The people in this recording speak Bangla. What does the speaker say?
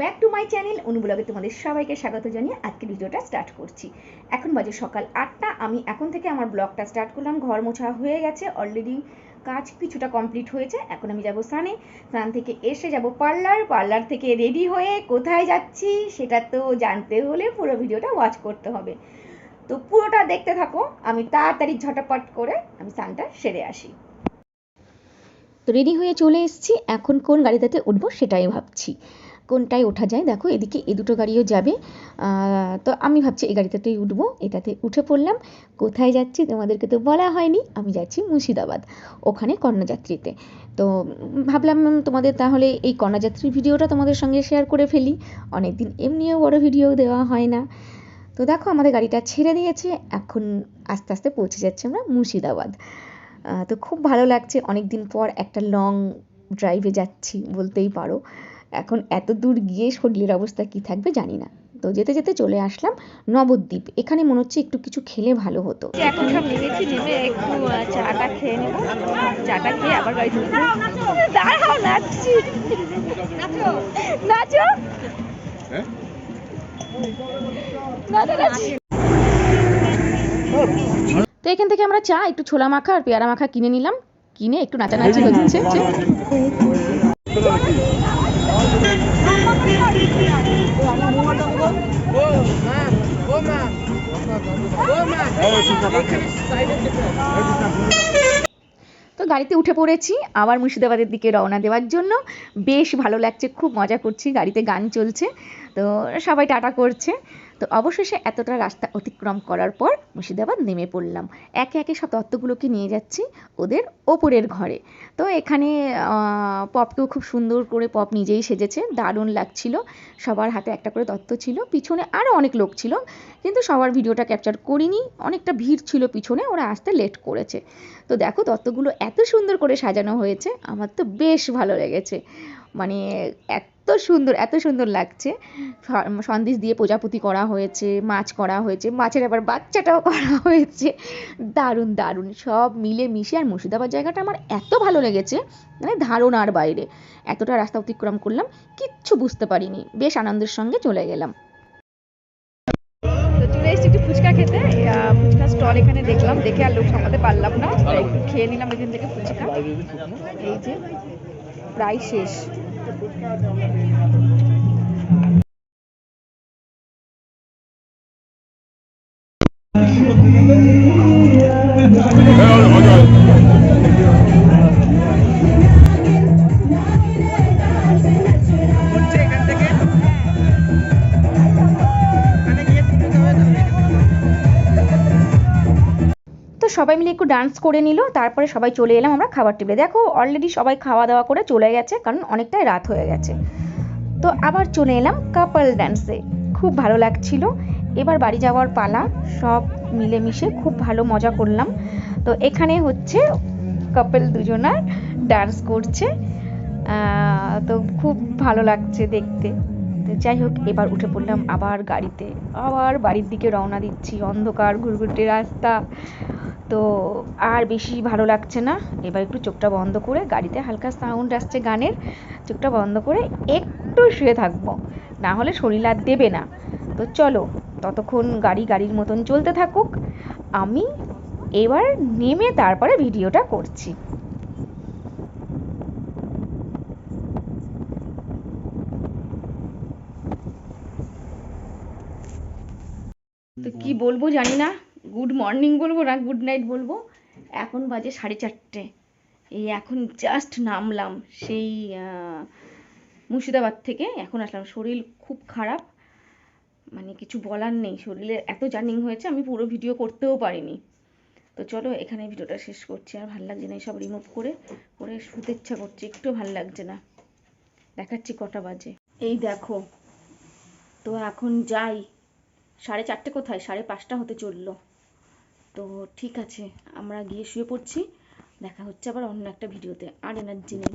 ব্যাক টু মাই চ্যানেল অনুব্লগে তোমাদের সবাইকে স্বাগত জানিয়ে আজকে ভিডিওটা স্টার্ট করছি। এখন বাজে সকাল আটটা, আমি এখন থেকে আমার ব্লগটা স্টার্ট করলাম, ঘর মোছা হয়ে গেছে অলরেডি কাজ কিছুটা কমপ্লিট হয়েছে, এখন আমি যাব স্নানে। স্নান থেকে এসে যাব পার্লার পার্লার থেকে রেডি হয়ে কোথায় যাচ্ছি সেটা তো জানতে হলে পুরো ভিডিওটা ওয়াচ করতে হবে। তো পুরোটা দেখতে থাকো, আমি তাড়াতাড়ি ঝটাপট করে আমি স্নানটা সেরে আসি। তো রেডি হয়ে চলে এসেছি। এখন কোন গাড়িটাতে উঠবো সেটাই ভাবছি। কোনটায় ওঠা যায়? দেখো, এদিকে এ দুটো গাড়িও যাবে। তো আমি ভাবছি এই গাড়িটাতেই উঠবো। এটাতে উঠে পড়লাম। কোথায় যাচ্ছি তোমাদেরকে তো বলা হয়নি। আমি যাচ্ছি মুর্শিদাবাদ, ওখানে কর্ণযাত্রীতে। তো ভাবলাম তোমাদের তাহলে এই কর্ণযাত্রীর ভিডিওটা তোমাদের সঙ্গে শেয়ার করে ফেলি। অনেকদিন এমনিও বড় ভিডিও দেওয়া হয় না। তো দেখো, আমাদের গাড়িটা ছেড়ে দিয়েছে। এখন আস্তে আস্তে পৌঁছে যাচ্ছে আমরা মুর্শিদাবাদ। তো খুব ভালো লাগছে। অনেক দিন পর একটা লং ড্রাইভে যাচ্ছি বলতেই পারো। এখন এত দূর গিয়ে শরীরের অবস্থা কি থাকবে জানি না। তো যেতে যেতে চলে আসলাম নবদ্বীপ। এখানে মনে হচ্ছে একটু কিছু খেলে ভালো হতো। এখন সব নেমেছি নেমে একটু চাটা খেয়ে নেব। চাটা খেয়ে আবার গাড়ি দাঁড়াও নাচছি। নাচো। নাচো। নাচি তো এখান থেকে আমরা চা একটু ছোলা মাখা আর পেয়ারা মাখা কিনে নিলাম। কিনে একটু নাচানাচি হচ্ছে। তো গাড়িতে উঠে পড়েছি। আবার মুর্শিদাবাদের দিকে রওনা দেওয়ার জন্য। বেশ ভালো লাগছে খুব মজা করছি। গাড়িতে গান চলছে। তো সবাই টাটা করছে। তো অবশেষে এতটা রাস্তা অতিক্রম করার পর মুর্শিদাবাদ নেমে পড়লাম। একে একে সব তত্ত্বগুলোকে নিয়ে যাচ্ছি ওদের ওপরের ঘরে। তো এখানে পপকেও খুব সুন্দর করে পপ নিজেই সেজেছে। দারুণ লাগছিল। সবার হাতে একটা করে তত্ত্ব ছিল। পিছনে আরও অনেক লোক ছিল, কিন্তু সবার ভিডিওটা ক্যাপচার করিনি। অনেকটা ভিড় ছিল পিছনে, ওরা আসতে লেট করেছে। তো দেখো, তত্ত্বগুলো এত সুন্দর করে সাজানো হয়েছে, আমার তো বেশ ভালো লেগেছে। মানে এত সুন্দর এত সুন্দর লাগছে। স- সন্দেশ দিয়ে প্রজাপতি করা হয়েছে মাছ করা হয়েছে মাছের আবার বাচ্চাটাও করা হয়েছে। দারুণ দারুণ। সব মিলে মিশে আর মুর্শিদাবাদ জায়গাটা আমার এত ভালো লেগেছে মানে ধারণার বাইরে। এতটা রাস্তা অতিক্রম করলাম কিচ্ছু বুঝতে পারিনি। বেশ আনন্দের সঙ্গে চলে গেলাম। চলে এসেছি একটু ফুচকা খেতে। আহ, ফুচকা স্টল এখানে দেখলাম দেখে আর লোক সামলাতে পারলাম না। খেয়ে নিলাম এখান থেকে ফুচকা। এই যে প্রায় শেষ। তো সবাই মিলে একটু ডান্স করে নিল, তারপরে সবাই চলে এলাম আমরা খাবার টেবিলে দেখো অলরেডি সবাই খাওয়া দাওয়া করে চলে গেছে, কারণ অনেকটাই রাত হয়ে গেছে। তো আবার চলে এলাম কাপল ডান্সে খুব ভালো লাগছিল। এবার বাড়ি যাওয়ার পালা, সব মিলেমিশে খুব ভালো মজা করলাম। তো এখানে হচ্ছে কাপল দুজনার ডান্স করছে। তো খুব ভালো লাগছে দেখতে। যাই হোক, এবার উঠে পড়লাম আবার গাড়িতে। আবার বাড়ির দিকে রওনা দিচ্ছি। অন্ধকার, ঘুরঘুরটে রাস্তা। তো আর বেশি ভালো লাগছে না। এবার একটু চোখটা বন্ধ করে গাড়িতে হালকা সাউন্ড আসছে গানের, চোখটা বন্ধ করে একটু শুয়ে থাকব। না হলে শরীর আর দেবে না। তো চলো, ততক্ষণ গাড়ি গাড়ির মতন চলতে থাকুক। আমি এবার নেমে তারপরে ভিডিওটা করছি। তো কি বলব জানি না। গুড মর্নিং বলব না গুড নাইট বলব। এখন বাজে সাড়ে চারটে। এই এখন জাস্ট নামলাম সেই মুর্শিদাবাদ থেকে। এখন আসলাম। শরীর খুব খারাপ। মানে কিছু বলার নেই। শরীরের এত জার্নিং হয়েছে, আমি পুরো ভিডিও করতেও পারিনি। তো চলো, এখানে ভিডিওটা শেষ করছি। আর ভালো লাগছে না সব রিমুভ করে করে শুতে ইচ্ছা করছে। একটু ভালো লাগছে না। দেখাচ্ছি কটা বাজে। এই দেখো, তো এখন যাই। সাড়ে চারটে কোথায়? সাড়ে পাঁচটা হতে চলল। তো ঠিক আছে, আমরা গিয়ে শুয়ে পড়ছি। দেখা হচ্ছে আবার অন্য একটা ভিডিওতে। আর এনার্জি নেই।